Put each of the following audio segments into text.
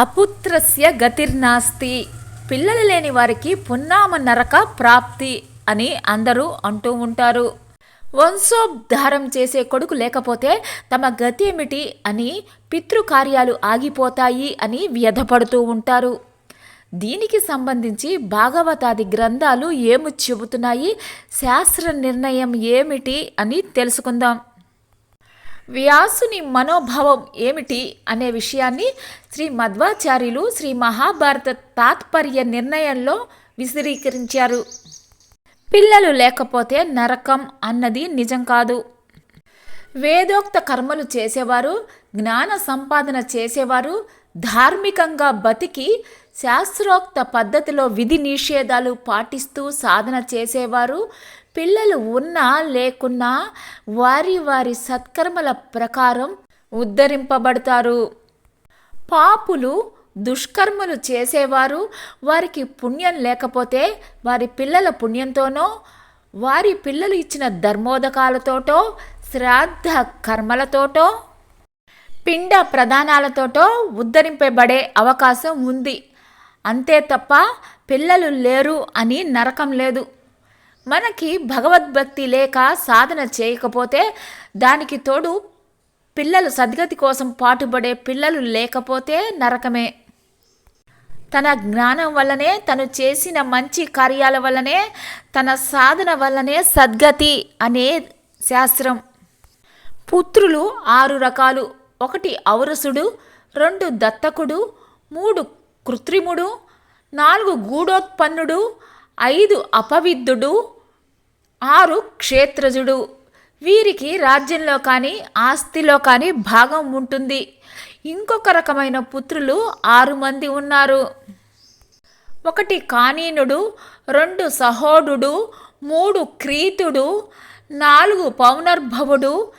అపుత్రస్య గతిర్నాస్తి. పిల్లలు లేని వారికి పున్నామ నరక ప్రాప్తి అని అందరూ అంటూ ఉంటారు. వంశోద్ధారం చేసే కొడుకు లేకపోతే తమ గతి ఏమిటి అని పితృకార్యాలు ఆగిపోతాయి అని వ్యధపడుతూ ఉంటారు. దీనికి సంబంధించి భాగవతాది గ్రంథాలు ఏమి చెబుతున్నాయి? శాస్త్ర నిర్ణయం ఏమిటి అని తెలుసుకుందాం. వ్యాసుని మనోభావం ఏమిటి అనే విషయాన్ని శ్రీ మధ్వాచార్యులు శ్రీ మహాభారత తాత్పర్య నిర్ణయంలో విశదీకరించారు. పిల్లలు లేకపోతే నరకం అన్నది నిజం కాదు. వేదోక్త కర్మలు చేసేవారు జ్ఞాన సంపాదన చేసేవారు ధార్మికంగా బతికి శాస్త్రోక్త పద్ధతిలో విధి నిషేధాలు పాటిస్తూ సాధన చేసేవారు పిల్లలు ఉన్నా లేకున్నా వారి వారి సత్కర్మల ప్రకారం ఉద్ధరింపబడతారు. పాపులు దుష్కర్మలు చేసేవారు వారికి పుణ్యం లేకపోతే వారి పిల్లల పుణ్యంతోనో వారి పిల్లలు ఇచ్చిన ధర్మోదకాలతోటో శ్రాద్ధ కర్మలతోటో పిండ ప్రధానాలతోటో ఉద్ధరింపబడే అవకాశం ఉంది. అంతే తప్ప పిల్లలు లేరు అని నరకం లేదు. మనకి భగవద్భక్తి లేక సాధన చేయకపోతే దానికి తోడు పిల్లలు సద్గతి కోసం పాటుపడే పిల్లలు లేకపోతే నరకమే. తన జ్ఞానం వల్లనే తను చేసిన మంచి కార్యాల వల్లనే తన సాధన వల్లనే సద్గతి అనే శాస్త్రం. పుత్రులు ఆరు రకాలు. ఒకటి ఔరసుడు రెండు దత్తకుడు మూడు కృత్రిముడు నాలుగు గూఢోత్పన్నుడు ఐదు అపవిద్ధుడు ఆరు క్షేత్రజుడు. వీరికి రాజ్యంలో కానీ ఆస్తిలో కానీ భాగం ఉంటుంది. ఇంకొక రకమైన పుత్రులు ఆరు మంది ఉన్నారు. ఒకటి కానీనుడు రెండు సహోడు మూడు క్రీతుడు నాలుగు పౌనర్భవుడు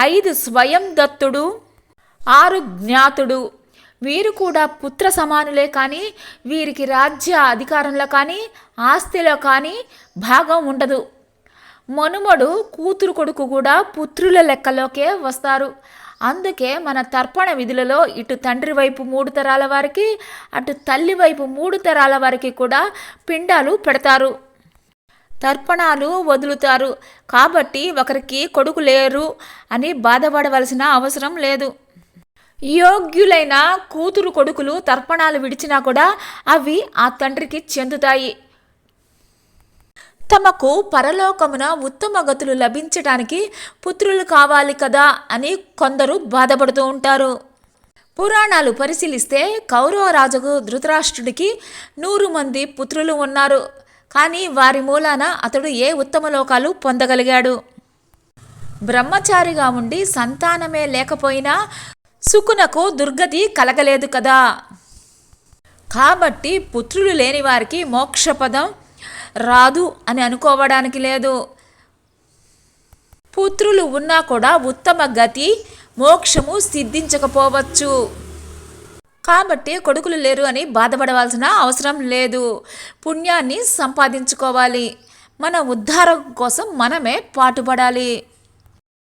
ఐదు స్వయం దత్తుడు ఆరు జ్ఞాతుడు. వీరు కూడా పుత్ర సమానులే కానీ వీరికి రాజ్య అధికారంలో కానీ ఆస్తిలో కానీ భాగం ఉండదు. మనుమడు కూతురు కొడుకు కూడా పుత్రుల లెక్కలోకే వస్తారు. అందుకే మన తర్పణ విధులలో ఇటు తండ్రి వైపు మూడు తరాల వారికి అటు తల్లి వైపు మూడు తరాల వారికి కూడా పిండాలు పెడతారు. తర్పణాలు వదులుతారు. కాబట్టి ఒకరికి కొడుకు లేరు అని బాధపడవలసిన అవసరం లేదు. యోగ్యులైన కూతురు కొడుకులు తర్పణాలు విడిచినా కూడా అవి ఆ తండ్రికి చెందుతాయి. తమకు పరలోకమున ఉత్తమ గతులు లభించడానికి పుత్రులు కావాలి కదా అని కొందరు బాధపడుతూ ఉంటారు. పురాణాలు పరిశీలిస్తే కౌరవ రాజుకు ధృతరాష్ట్రుడికి నూరు మంది పుత్రులు ఉన్నారు. కానీ వారి మూలాన అతడు ఏ ఉత్తమ లోకాలు పొందగలిగాడు? బ్రహ్మచారిగా ఉండి సంతానమే లేకపోయినా సుకునకు దుర్గతి కలగలేదు కదా. కాబట్టి పుత్రులు లేని వారికి మోక్షపదం రాదు అని అనుకోవడానికి లేదు. పుత్రులు ఉన్నా కూడా ఉత్తమ గతి మోక్షము సిద్ధించకపోవచ్చు. కాబట్టి కొడుకులు లేరు అని బాధపడవలసిన అవసరం లేదు. పుణ్యాన్ని సంపాదించుకోవాలి. మన ఉద్ధారం కోసం మనమే పాటుపడాలి.